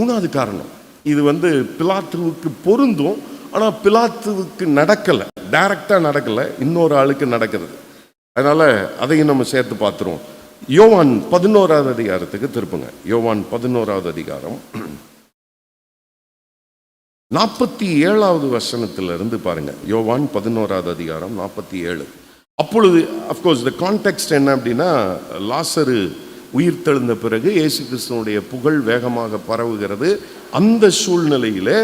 மூணாவது காரணம். இது வந்து பிலாத்துவுக்கு பொருந்தும் ஆனால் பிலாத்துவுக்கு நடக்கலை. டைரக்டாக நடக்கலை இன்னொரு ஆளுக்கு நடக்கிறது. அதனால் அதையும் நம்ம சேர்த்து பார்த்துருவோம். யோவான் பதினோராவது அதிகாரத்துக்கு திருப்புங்க. யோவான் பதினோராவது அதிகாரம். நாற்பத்தி ஏழாவது வசனத்திலிருந்து பாருங்க. யோவான் பதினோராவது அதிகாரம் நாற்பத்தி ஏழு அப்பொழுது அஃப்கோர்ஸ் த கான்டெக்ட் என்ன அப்படின்னா லாசரு உயிர் தெழுந்த பிறகு இயேசு கிறிஸ்துவனுடைய புகழ் வேகமாக பரவுகிறது. அந்த சூழ்நிலையில்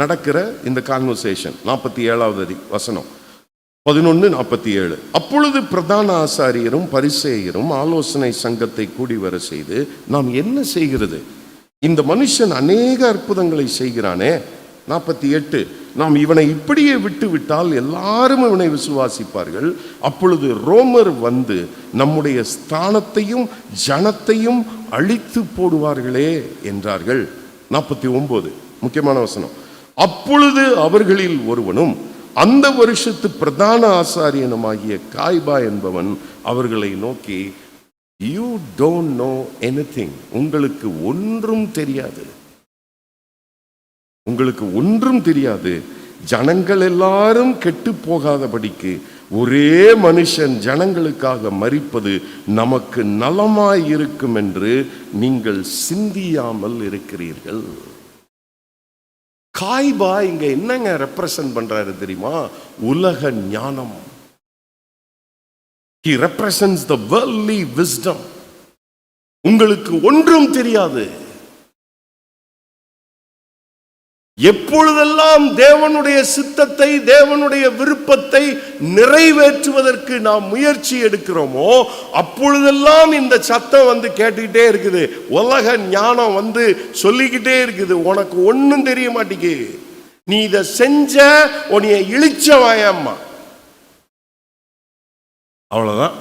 நடக்கிற இந்த கான்வர்சேஷன் நாற்பத்தி ஏழாவது வசனம். பதினொன்று நாற்பத்தி ஏழு அப்பொழுது பிரதான ஆசாரியரும் பரிசேயரும் ஆலோசனை சங்கத்தை கூடி வர செய்து நாம் என்ன செய்கிறது? இந்த மனுஷன் அநேக அற்புதங்களை செய்கிறானே. நாற்பத்தி எட்டு நாம் இவனை இப்படியே விட்டு விட்டால் எல்லாரும் இவனை விசுவாசிப்பார்கள். அப்பொழுது ரோமர் வந்து நம்முடைய ஸ்தானத்தையும் ஜனத்தையும் அழித்து போடுவார்களே என்றார்கள். நாற்பத்தி ஒன்பது முக்கியமான வசனம். அப்பொழுது அவர்களில் ஒருவனும் அந்த வருஷத்து பிரதான ஆசாரியனுமாகிய காய்பா என்பவன் அவர்களை நோக்கி யூ டோன்ட் நோ எனிதிங் உங்களுக்கு ஒன்றும் தெரியாது. உங்களுக்கு ஒன்றும் தெரியாது. ஜனங்கள் எல்லாரும் கெட்டு போகாதபடிக்கு ஒரே மனுஷன் ஜனங்களுக்காக மறிப்பது நமக்கு நலமாய் இருக்கும் என்று நீங்கள் சிந்தியாமல் இருக்கிறீர்கள். காய்பா இங்க என்னங்க ரெப்ரசன்ட் பண்றாரு தெரியுமா? உலக ஞானம். He represents the worldly wisdom உங்களுக்கு ஒன்றும் தெரியாது. எப்பொழுதெல்லாம் தேவனுடைய சித்தத்தை தேவனுடைய விருப்பத்தை நிறைவேற்றுவதற்கு நாம் முயற்சி எடுக்கிறோமோ அப்பொழுதெல்லாம் இந்த சத்தம் வந்து கேட்டுக்கிட்டே இருக்குது. உலக ஞானம் வந்து சொல்லிக்கிட்டே இருக்குது. உனக்கு ஒன்றும் தெரிய மாட்டேங்கு நீ இதை செஞ்ச உனைய இழிச்ச வாயம்மா அவ்வளோதான்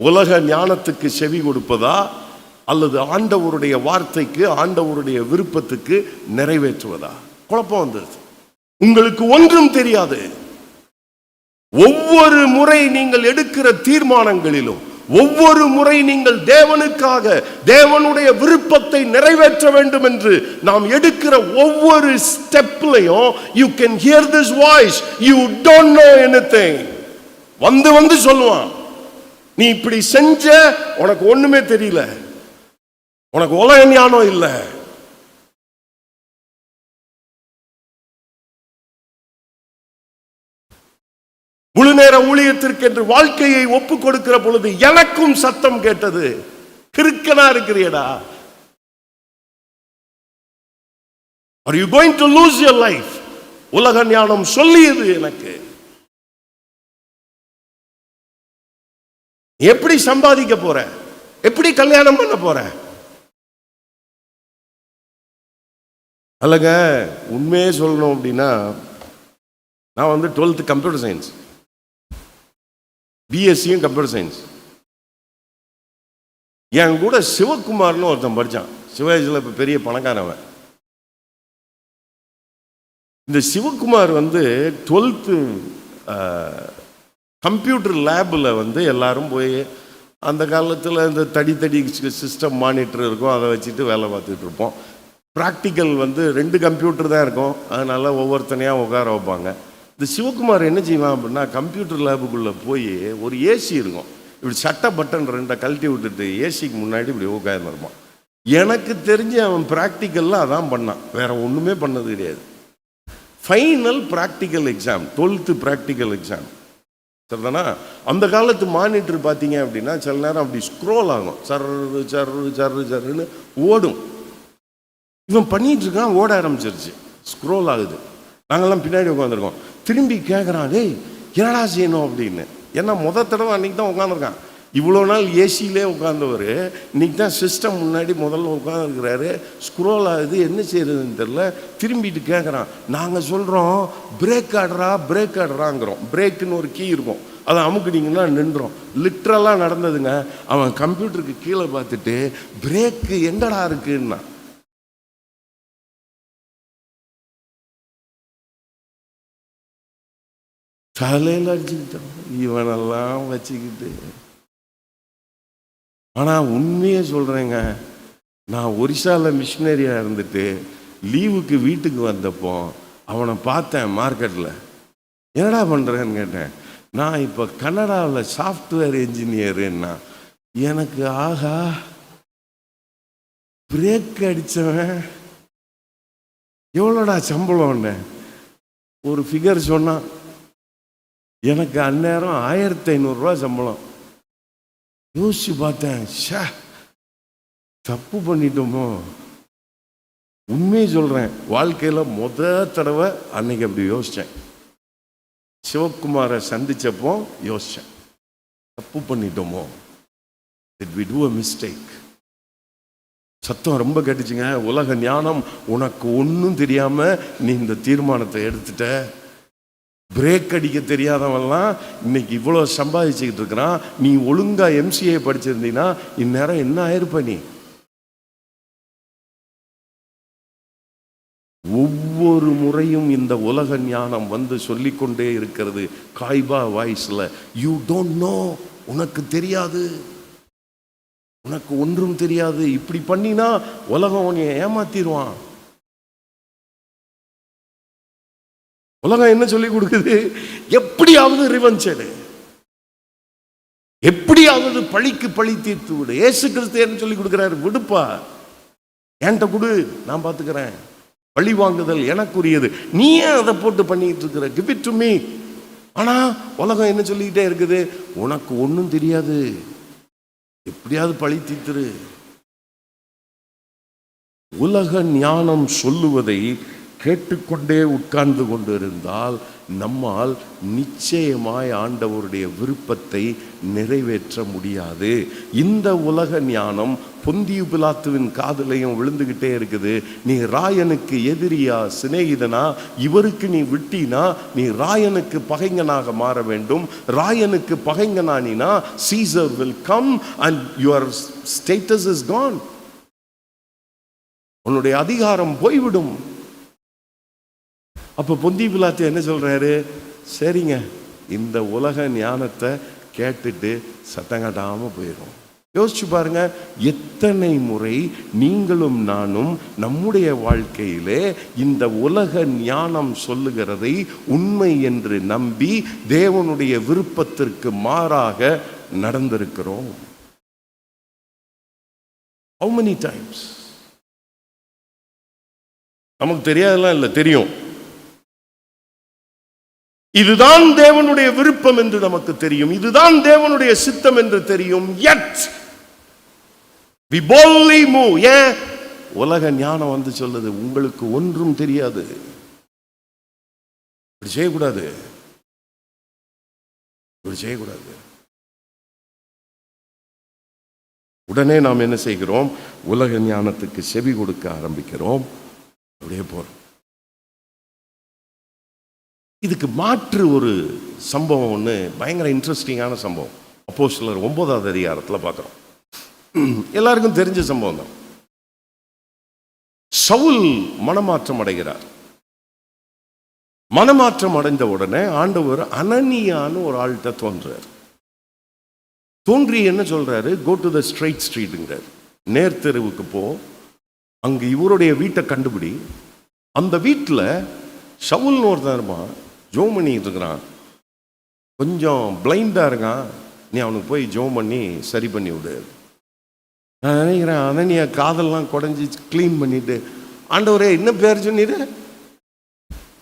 உலக ஞானத்துக்கு செவி கொடுப்பதா? அல்லது ஆண்டவருடைய வார்த்தைக்கு ஆண்டவருடைய விருப்பத்துக்கு நிறைவேற்றுவதா? குழப்பம் வந்தது உங்களுக்கு ஒன்றும் தெரியாது. ஒவ்வொரு முறை நீங்கள் எடுக்கிற தீர்மானங்களிலும் ஒவ்வொரு முறை நீங்கள் தேவனுக்காக தேவனுடைய விருப்பத்தை நிறைவேற்ற வேண்டும் என்று நாம் எடுக்கிற ஒவ்வொரு ஸ்டெப்லையும் you can hear this voice you don't know anything வந்து வந்து சொல்லுவான். நீ இப்படி செஞ்ச உனக்கு ஒண்ணுமே தெரியல. உனக்கு உலக ஞானம் இல்லை. முழு நேர ஊழியத்திற்கு என்று வாழ்க்கையை ஒப்பு கொடுக்கிற பொழுது எனக்கும் சத்தம் கேட்டது கிறுக்கனா இருக்கிறியடா. Are you going to lose your life உலக ஞானம் சொல்லியது எனக்கு. எப்படி சம்பாதிக்க போற? எப்படி கல்யாணம் பண்ண போற? அல்லங்க உண்மையே சொல்லணும் அப்படின்னா நான் வந்து டுவெல்த்து கம்ப்யூட்டர் சயின்ஸ் பிஎஸ்சியும் கம்ப்யூட்டர் சயின்ஸ் என் கூட சிவகுமார்னு ஒருத்தன் படித்தான் சிவாஜியில் இப்போ பெரிய பணக்காரவன். இந்த சிவகுமார் வந்து டுவெல்த்து கம்ப்யூட்டர் லேபில் வந்து எல்லாரும் போய் அந்த காலத்தில் இந்த தடி தடி சிஸ்டம் மானிட்டர் இருக்கும் அதை வச்சுட்டு வேலை பார்த்துட்டு இருப்போம். ப்ராக்டிக்கல் வந்து ரெண்டு கம்ப்யூட்டர் தான் இருக்கும். அதனால் ஒவ்வொருத்தனையாக உட்கார வைப்பாங்க. இந்த சிவகுமார் என்ன செய்வான் அப்படின்னா கம்ப்யூட்டர் லேபுக்குள்ளே போய் ஒரு ஏசி இருக்கும். இப்படி சட்டை பட்டன் ரெண்டை கழட்டி விட்டுட்டு ஏசிக்கு முன்னாடி இப்படி உட்காந்துருப்பான் எனக்கு தெரிஞ்சு அவன் ப்ராக்டிக்கலில் அதான் பண்ணான். வேற ஒன்றுமே பண்ணது கிடையாது. Final practical exam twelfth practical exam சரிதானா? அந்த காலத்து மானிட்டர் பார்த்தீங்க அப்படின்னா சில நேரம் அப்படி ஸ்க்ரோல் ஆகும். சர்ரு சர்ரு சர்ரு சர்ருன்னு ஓடும். இவன் பண்ணிட்டு இருக்கான் ஓட ஆரம்பிச்சிருச்சு. ஸ்க்ரோல் ஆகுது. நாங்கள்லாம் பின்னாடி உட்காந்துருக்கோம் திரும்பி கேட்குறான் டேய் என்னடா செய்யணும்? அப்படின்னு. ஏன்னா முத தடவை அன்னைக்கு தான் உட்காந்துருக்கான் இவ்வளோ நாள் ஏசியிலே உட்காந்தவர் இன்றைக்கி தான் சிஸ்டம் முன்னாடி முதல்ல உட்காந்துருக்கிறாரு ஸ்க்ரோல் ஆகுது. என்ன செய்யறதுன்னு தெரில திரும்பிட்டு கேட்குறான் நாங்கள் சொல்கிறோம் பிரேக் ஆடுறா பிரேக் ஆடுறாங்கிறோம். பிரேக்குன்னு ஒரு கீ இருக்கும். அதை அமுக்குனீங்கன்னா நின்றோம் லிட்ரலாக நடந்ததுங்க. அவன் கம்ப்யூட்டருக்கு கீழே பார்த்துட்டு பிரேக்கு எங்கடா இருக்குன்னா காலையில் அடிச்சுக்கிட்டான் இவனெல்லாம் வச்சுக்கிட்டு. ஆனால் உண்மையே சொல்கிறேங்க நான் ஒரிசாவில் மிஷினரியாக இருந்துட்டு லீவுக்கு வீட்டுக்கு வந்தப்போ அவனை பார்த்தேன் மார்க்கெட்டில் என்னடா பண்ணுறேன்னு கேட்டேன். நான் இப்போ கனடாவில் சாஃப்ட்வேர் இன்ஜினியருன்னா எனக்கு ஆகா பிரேக் அடித்தவன் எவ்வளோடா சம்பளம்னு? ஒரு ஃபிகர் சொன்னான் எனக்கு அந்நேரம் ஆயிரத்தி ஐநூறுரூவா சம்பளம். யோசிச்சு பார்த்தேன் ஷே தப்பு பண்ணிட்டோமோ. உண்மையை சொல்கிறேன் வாழ்க்கையில் முத தடவை அன்னைக்கு அப்படி யோசித்தேன் சிவகுமாரை சந்தித்தப்போ யோசித்தேன் தப்பு பண்ணிட்டோமோ. Did we do a mistake சத்தம் ரொம்ப கேட்டுச்சுங்க உலக ஞானம் உனக்கு ஒன்றும் தெரியாமல் நீ இந்த தீர்மானத்தை எடுத்துட்ட. பிரேக் அடிக்க தெரியாதவன்லாம் இன்னைக்கு இவ்வளோ சம்பாதிச்சுக்கிட்டு இருக்கிறான். நீ ஒழுங்கா எம்சிஏ படிச்சிருந்தீங்கன்னா இந்நேரம் என்ன ஆயிருப்ப நீ? ஒவ்வொரு முறையும் இந்த உலக ஞானம் வந்து சொல்லிக்கொண்டே இருக்கிறது காய்பா வாய்ஸில். யூ டோன்ட் நோ உனக்கு தெரியாது. உனக்கு ஒன்றும் தெரியாது. இப்படி பண்ணினா உலகம் உன்னை ஏமாத்திடுவான் உலகம் என்ன சொல்லி கொடுக்குது? எப்படியாவது ரிவெஞ்ச் எடு. எப்படியாவது பழிக்கு பழி தீர்த்து விடு. ஏசு கிறிஸ்து என்ன சொல்லி கொடுக்குறாரு? விடுப்பா. என்கிட்ட கொடு நான் பார்த்துக்கிறேன் பழி வாங்குதல் எனக்குரியது. நீ ஏன் அதை போட்டு பண்ணிட்டு இருக்கிற? கிவ் இட் டு மீ ஆனா உலகம் என்ன சொல்லிக்கிட்டே இருக்குது? உனக்கு ஒன்றும் தெரியாது. எப்படியாவது பழி தீர்த்துரு. உலக ஞானம் சொல்லுவதை கேட்டுக்கொண்டே உட்கார்ந்து கொண்டிருந்தால் நம்மால் நிச்சயமாய் ஆண்டவருடைய விருப்பத்தை நிறைவேற்ற முடியாது. இந்த உலக ஞானம் பொந்திய பிலாத்துவின் காதலையும் விழுந்துகிட்டே இருக்குது. நீ ராயனுக்கு எதிரியா சிநேகிதனா? இவருக்கு நீ விட்டினா நீ ராயனுக்கு பகைங்கனாக மாற வேண்டும். ராயனுக்கு பகைங்கனானினா Caesar will come and your status is gone உன்னுடைய அதிகாரம் போய்விடும். அப்போ பொந்தி பிலாத்து என்ன சொல்கிறாரு சரிங்க இந்த உலக ஞானத்தை கேட்டுட்டு சத்தம் போயிடும் யோசிச்சு பாருங்க எத்தனை முறை நீங்களும் நானும் நம்முடைய வாழ்க்கையிலே இந்த உலக ஞானம் சொல்லுகிறதை உண்மை என்று நம்பி தேவனுடைய விருப்பத்திற்கு மாறாக நடந்திருக்கிறோம். ஹவு மெனி டைம்ஸ் நமக்கு தெரியாதெல்லாம் இல்லை தெரியும். இதுதான் தேவனுடைய விருப்பம் என்று நமக்கு தெரியும். இதுதான் தேவனுடைய சித்தம் என்று தெரியும். Yet we ஏன் உலக ஞானம் வந்து சொல்லுது உங்களுக்கு ஒன்றும் தெரியாது. இப்படி செய்யக்கூடாது. இப்படி செய்யக்கூடாது. உடனே நாம் என்ன செய்கிறோம்? உலக ஞானத்துக்கு செவி கொடுக்க ஆரம்பிக்கிறோம். அப்படியே போறோம். இதுக்கு மாற்று ஒரு சம்பவம் ஒன்று பயங்கர இன்ட்ரெஸ்டிங்கான சம்பவம். அப்போ சிலர் ஒன்பதாவது அதிகாரத்தில் பார்க்குறோம் எல்லாருக்கும் தெரிஞ்ச சம்பவம் தான். சவுல் மனமாற்றம் அடைகிறார். மனமாற்றம் அடைந்த உடனே ஆண்டவர் அனனியான்னு ஒரு ஆள்கிட்ட தோன்றார். தோன்றி என்ன சொல்றாரு? கோ டு த ஸ்ட்ரைட் ஸ்ட்ரீட்டுங்கிறார் நேர்த்தெருவுக்கு போ. அங்கே இவருடைய வீட்டை கண்டுபிடி. அந்த வீட்டில் ஷவுல்னு ஒருத்தன் இருப்பான். ஜோம் பண்ணிக்கிட்டு இருக்கிறான். கொஞ்சம் பிளைண்டாக இருக்கான். நீ அவனுக்கு போய் ஜோம் பண்ணி சரி பண்ணி விடு. நான் நினைக்கிறேன் அனனியா காதெல்லாம் குடஞ்சி க்ளீன் பண்ணிட்டு ஆண்டவரே என்ன பேர் சொன்னீரு?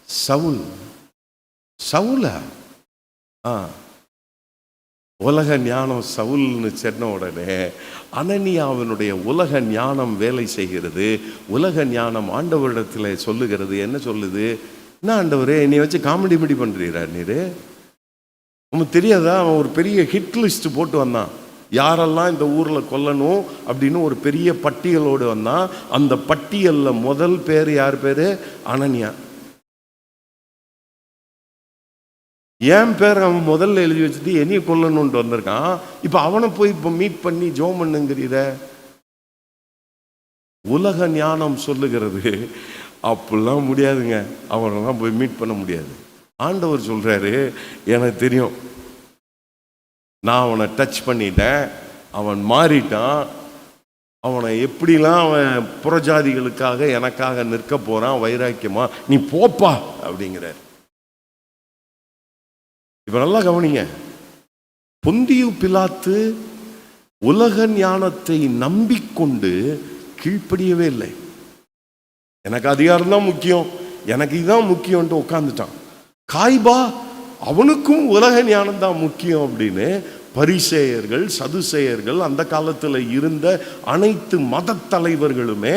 சவுல். சவுலா? ஆ. உலக ஞானம் சவுல்னு சொன்ன உடனே அனனியாவினுடைய உலக ஞானம் வேலை செய்கிறது. உலக ஞானம் ஆண்டவரிடத்தில் சொல்லுகிறது. என்ன சொல்லுது? என்ன ஆண்டவர் என்னை வச்சு காமெடி மிடி பண்ணுறீரா நீர்? உனக்கு தெரியாதா? அவன் ஒரு பெரிய ஹிட் லிஸ்ட் போட்டு வந்தான். யாரெல்லாம் இந்த ஊரில் கொல்லணும் அப்படின்னு ஒரு பெரிய பட்டியலோடு வந்தான். அந்த பட்டியலில் முதல் பேர் யார் பேர்? அனன்யா. என் பேர் அவன் முதல்ல எழுதி வச்சுட்டு என்னையை கொல்லணுன்ட்டு வந்திருக்கான். இப்போ அவனை போய் இப்போ மீட் பண்ணி ஜோம் பண்ணுங்கிறீர. உலக ஞானம் சொல்லுகிறது. அப்படிலாம் முடியாதுங்க. அவனெல்லாம் போய் மீட் பண்ண முடியாது. ஆண்டவர் சொல்கிறாரு எனக்கு தெரியும். நான் அவனை டச் பண்ணிட்டேன். அவன் மாறிட்டான். அவனை எப்படிலாம் அவன் புறஜாதிகளுக்காக எனக்காக நிற்க போகிறான் வைராக்கியமா நீ போப்பா அப்படிங்கிறார். இப்போ நல்லா கவனிங்க. பொந்தியு பிலாத்து உலக ஞானத்தை நம்பிக்கொண்டு கீழ்ப்படியவே இல்லை. எனக்கு அதிகாரம் தான் முக்கியம்? எனக்கு இதுதான் முக்கியம்ன்ட்டு உட்காந்துட்டான் காய்பா அவனுக்கும் உலக ஞானம் தான் முக்கியம் அப்படின்னு பரிசேயர்கள் சதுசேயர்கள் அந்த காலத்தில் இருந்த அனைத்து மத தலைவர்களுமே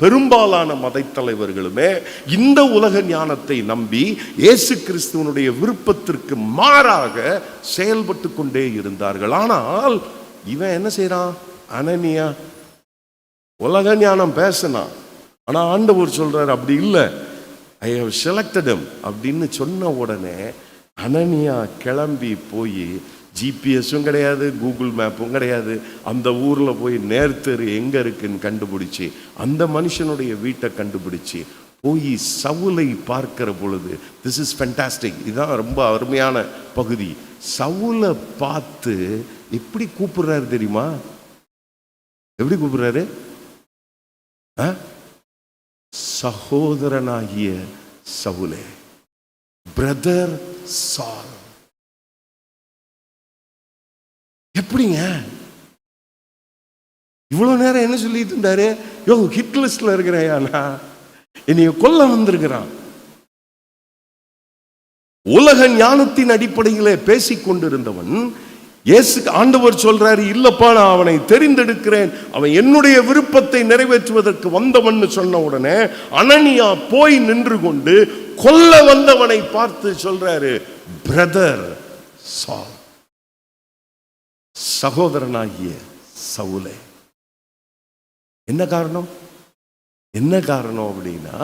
பெரும்பாலான மத தலைவர்களுமே இந்த உலக ஞானத்தை நம்பி இயேசு கிறிஸ்துவனுடைய விருப்பத்திற்கு மாறாக செயல்பட்டு கொண்டே இருந்தார்கள். ஆனால் இவன் என்ன செய்கிறான் அனனியா உலக ஞானம் பேசினான். ஆனால் ஆண்டவர் சொல்கிறார் அப்படி இல்லை. ஐ ஹவ் செலக்டடம் அப்படின்னு சொன்ன உடனே அனனியா கிளம்பி போய் ஜிபிஎஸும் கிடையாது கூகுள் மேப்பும் கிடையாது. அந்த ஊரில் போய் நேர்த்தெரு எங்கே இருக்குன்னு கண்டுபிடிச்சி அந்த மனுஷனுடைய வீட்டை கண்டுபிடிச்சி போய் சவுலை பார்க்கிற பொழுது திஸ் இஸ் ஃபென்டாஸ்டிக் இதுதான் ரொம்ப அருமையான பகுதி. சவுலை பார்த்து எப்படி கூப்பிடுறாரு தெரியுமா? எப்படி கூப்பிடுறாரு? ஆ? சகோதரனாகிய சவுலே. பிரதர் சால் எப்படிங்க? இவ்வளவு நேரம் என்ன சொல்லிட்டு இருந்தாரு? யோ ஹிட் லிஸ்ட்ல இருக்கிறேன் நான் என்னைய கொல்ல வந்திருக்கிறான். உலக ஞானத்தின் அடிப்படையிலே பேசிக் கொண்டிருந்தவன் இயேசு ஆண்டவர் சொல்றாரு இல்லப்பா நான் அவனை தெரிந்தெடுக்கிறேன். அவன் என்னுடைய விருப்பத்தை நிறைவேற்றுவதற்கு வந்தவன் சொன்ன உடனே அனனியா போய் நின்று கொண்டு கொல்ல வந்தவனை பார்த்து சொல்றாரு பிரதர் சால் சகோதரனாகிய சவுலே. என்ன காரணம்? என்ன காரணம் அப்படின்னா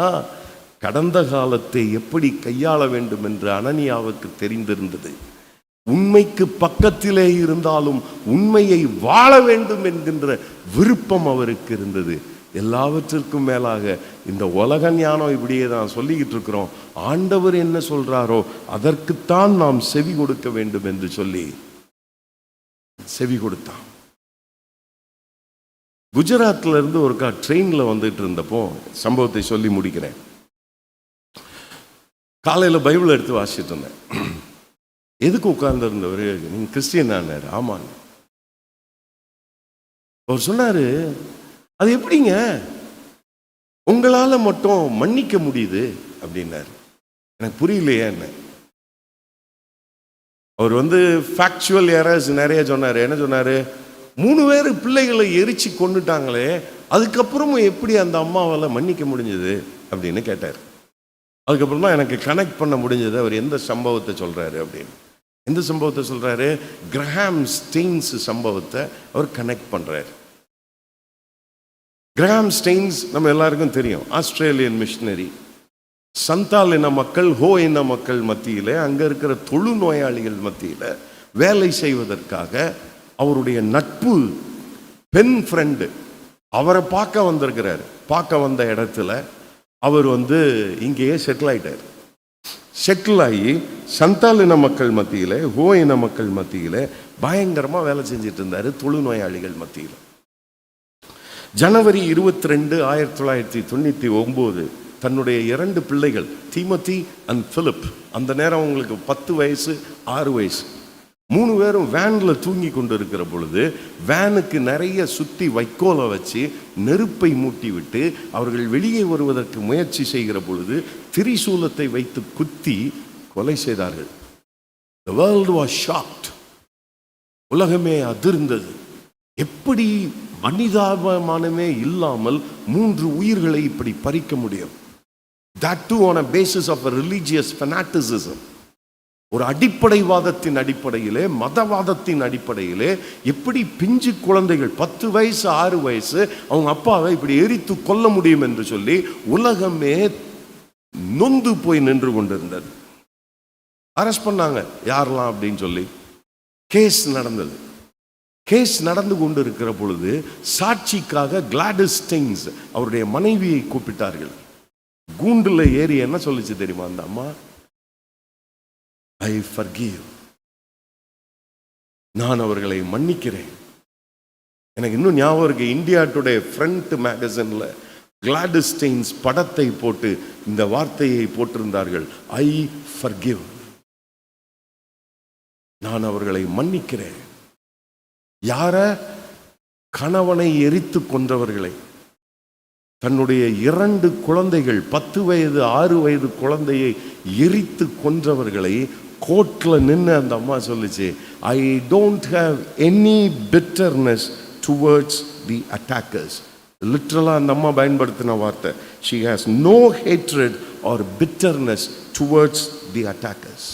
கடந்த காலத்தை எப்படி கையாள வேண்டும் என்று அனனியாவுக்கு தெரிந்திருந்தது. உண்மைக்கு பக்கத்திலே இருந்தாலும் உண்மையை வாழ வேண்டும் என்கின்ற விருப்பம் அவருக்கு இருந்தது. எல்லாவற்றிற்கும் மேலாக இந்த உலக ஞானம் இப்படியே தான் சொல்லிக்கிட்டு இருக்கிறோம். ஆண்டவர் என்ன சொல்றாரோ அதற்குத்தான் நாம் செவி கொடுக்க வேண்டும் என்று சொல்லி செவி கொடுத்தான். குஜராத்ல இருந்து ஒருக்கா ட்ரெயின்ல வந்துட்டு இருந்தப்போ சம்பவத்தை சொல்லி முடிக்கிறேன். காலையில பைபிள் எடுத்து வாசிட்டு இருந்தேன். எதுக்கு உட்கார்ந்துருந்தவர்? நீங்க கிறிஸ்டியன் ஆனார் ஆமாங்க அவர் சொன்னாரு அது எப்படிங்க? உங்களால மட்டும் மன்னிக்க முடியுது அப்படின்னாரு. எனக்கு புரியலையே என்ன. அவர் வந்து ஃபேக்சுவல் எரர்ஸ் நிறைய சொன்னார். என்ன சொன்னார்? மூணு பேர் பிள்ளைகளை எரிச்சு கொண்டுட்டாங்களே அதுக்கப்புறமும் எப்படி அந்த அம்மாவால் மன்னிக்க முடிஞ்சது? அப்படின்னு கேட்டார். அதுக்கப்புறம் தான் எனக்கு கனெக்ட் பண்ண முடிஞ்சது. அவர் எந்த சம்பவத்தை சொல்கிறாரு அப்படின்னு. எந்த சம்பவத்தை சொல்கிறாரு கிரஹாம் ஸ்டெயின்ஸ் சம்பவத்தை அவர் கனெக்ட் பண்ணுறாரு கிரஹாம் ஸ்டெயின்ஸ் நம்ம எல்லாருக்கும் தெரியும். ஆஸ்திரேலியன் மிஷினரி சந்தால் இன மக்கள் ஹோ இன மக்கள் மத்தியில் அங்கே இருக்கிற தொழு நோயாளிகள் மத்தியில் வேலை செய்வதற்காக அவருடைய நட்பு பெண் ஃப்ரெண்டு அவரை பார்க்க வந்திருக்கிறார். பார்க்க வந்த இடத்துல அவர் வந்து இங்கேயே செட்டில் ஆயிட்டார். செட்டில் ஆகி சந்தால் இன மக்கள் மத்தியில் ஹோ இன மக்கள் மத்தியில் பயங்கரமாக வேலை செஞ்சுட்டு இருந்தார் தொழுநோயாளிகள் மத்தியில். ஜனவரி இருபத்தி ரெண்டு ஆயிரத்தி தொள்ளாயிரத்தி தொண்ணூற்றி ஒம்பது தன்னுடைய இரண்டு பிள்ளைகள் தீமதி அண்ட் பிலிப் அந்த நேரம் அவங்களுக்கு பத்து வயசு ஆறு வயசு. மூணு பேரும் வேனில் தூங்கி கொண்டு இருக்கிற பொழுது வேனுக்கு நிறைய சுற்றி வைக்கோலை வச்சு நெருப்பை மூட்டி விட்டு அவர்கள் வெளியே வருவதற்கு முயற்சி செய்கிற பொழுது திரிசூலத்தை வைத்து குத்தி கொலை செய்தார்கள். த வேர்ல்டு வாஸ் ஷாக்ட் உலகமே அதிர்ந்தது. எப்படி மனிதாபமானமே இல்லாமல் மூன்று உயிர்களை இப்படி பறிக்க முடியும்? That too on a basis of a religious fanaticism ஒரு அடிப்படைவாதத்தின் அடிப்படையிலே மதவாதத்தின் அடிப்படையிலே எப்படி பிஞ்சு குழந்தைகள் பத்து வயசு ஆறு வயசு அவங்க அப்பாவை இப்படி எரித்து கொல்ல முடியும் என்று சொல்லி உலகமே நொந்து போய் நின்று கொண்டிருந்தது. அரெஸ்ட் பண்ணாங்க. யாரெல்லாம் அப்படின்னு சொல்லி. கேஸ் நடந்தது. கேஸ் நடந்து கொண்டு இருக்கிற பொழுது சாட்சிக்காக கிளாடிஸ்டிங்ஸ் அவருடைய மனைவியை கூப்பிட்டார்கள். கூண்டில் ஏறி என்ன சொல்லிச்சு தெரியுமா அந்த அம்மா? ஐ forgive. நான் அவர்களை மன்னிக்கிறேன். எனக்கு இன்னும் ஞாபகம் இருக்கு இந்தியா டுடே ஃப்ரண்ட் மேகசினில் கிளாடிஸ்டெயின்ஸ் படத்தை போட்டு இந்த வார்த்தையை போட்டிருந்தார்கள். ஐ ஃபர்கிவ் நான் அவர்களை மன்னிக்கிறேன். யார? கணவனை எரித்து கொன்றவர்களை. தன்னுடைய இரண்டு குழந்தைகள் பத்து வயது ஆறு வயது குழந்தையை எரித்து கொன்றவர்களை கோர்ட்டில் நின்று அந்த அம்மா சொல்லிச்சு I don't have any bitterness towards the attackers லிட்ரலாக அந்த அம்மா பயன்படுத்தின வார்த்தை. She has no hatred or bitterness towards the attackers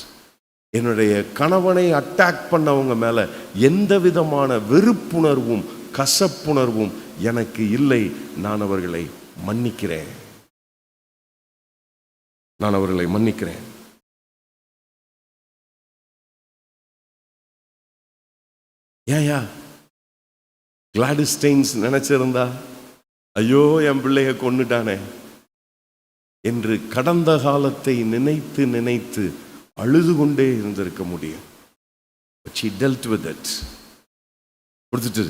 என்னுடைய கணவனை அட்டாக் பண்ணவங்க மேலே எந்த விதமான வெறுப்புணர்வும் கசப்புணர்வும் எனக்கு இல்லை. நான் அவர்களை மன்னிக்கிறேன். நான் அவர்களை மன்னிக்கிறேன். ஏயா கிளாடிஸ்டைன்ஸ் நினைச்சிருந்தா ஐயோ என் பிள்ளைய கொண்டுட்டானே என்று கடந்த காலத்தை நினைத்து நினைத்து அழுது கொண்டே இருந்திருக்க முடியும். கொடுத்துட்டு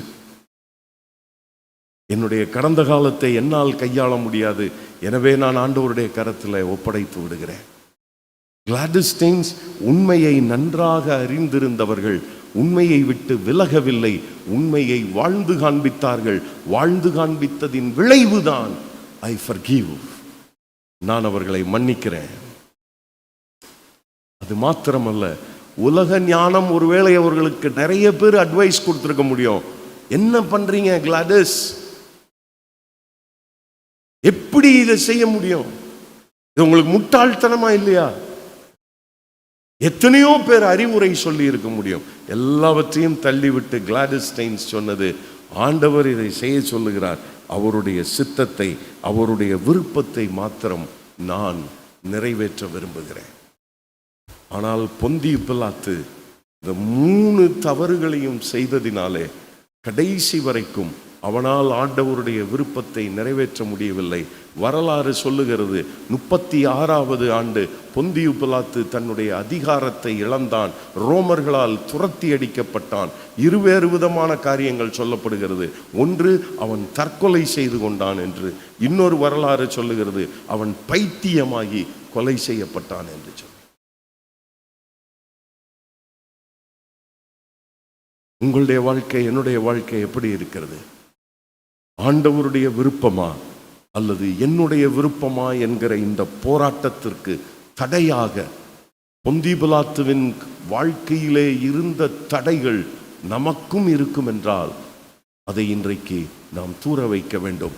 என்னுடைய கடந்த காலத்தை என்னால் கையாள முடியாது. எனவே நான் ஆண்டவருடைய கரத்தில் ஒப்படைத்து விடுகிறேன். கிளாடிஸ்டைன்ஸ் உண்மையை நன்றாக அறிந்திருந்தவர்கள் உண்மையை விட்டு விலகவில்லை. உண்மையை வாழ்ந்து காண்பித்தார்கள். வாழ்ந்து காண்பித்ததின் விளைவுதான் ஐ forgive. நான் அவர்களை மன்னிக்கிறேன். அது மாத்திரமல்ல. உலக ஞானம் ஒருவேளை அவர்களுக்கு நிறைய பேர் அட்வைஸ் கொடுத்துருக்க முடியும். என்ன பண்றீங்க கிளாடஸ் எப்படி இதை செய்ய முடியும்? இது உங்களுக்கு முட்டாள்தனமா இல்லையா? எத்தனையோ பேர் அறிவுரை சொல்லி இருக்க முடியும். எல்லாவற்றையும் தள்ளிவிட்டு கிளாடிஸ்டைன்ஸ் சொன்னது ஆண்டவர் இதை செய்ய சொல்லுகிறார். அவருடைய சித்தத்தை அவருடைய விருப்பத்தை மாத்திரம் நான் நிறைவேற்ற விரும்புகிறேன். ஆனால் பொந்தி பிலாத்து இந்த மூணு தவறுகளையும் செய்ததினாலே கடைசி வரைக்கும் அவனால் ஆண்டவருடைய விருப்பத்தை நிறைவேற்ற முடியவில்லை. வரலாறு சொல்லுகிறது. முப்பத்தி ஆறாவது ஆண்டு பொந்தியு பிலாத்து தன்னுடைய அதிகாரத்தை இழந்தான். ரோமர்களால் துரத்தி அடிக்கப்பட்டான் இருவேறு விதமான காரியங்கள் சொல்லப்படுகிறது. ஒன்று அவன் தற்கொலை செய்து கொண்டான் என்று. இன்னொரு வரலாறு சொல்லுகிறது. அவன் பைத்தியமாகி கொலை செய்யப்பட்டான் என்று சொல்லி உங்களுடைய வாழ்க்கை என்னுடைய வாழ்க்கை எப்படி இருக்கிறது? ஆண்டவருடைய விருப்பமா? அல்லது என்னுடைய விருப்பமா என்கிற இந்த போராட்டத்திற்கு தடையாக பொந்திபுலாத்துவின் வாழ்க்கையிலே இருந்த தடைகள் நமக்கும் இருக்கும் என்றால் அதை இன்றைக்கு நாம் தூர வைக்க வேண்டும்.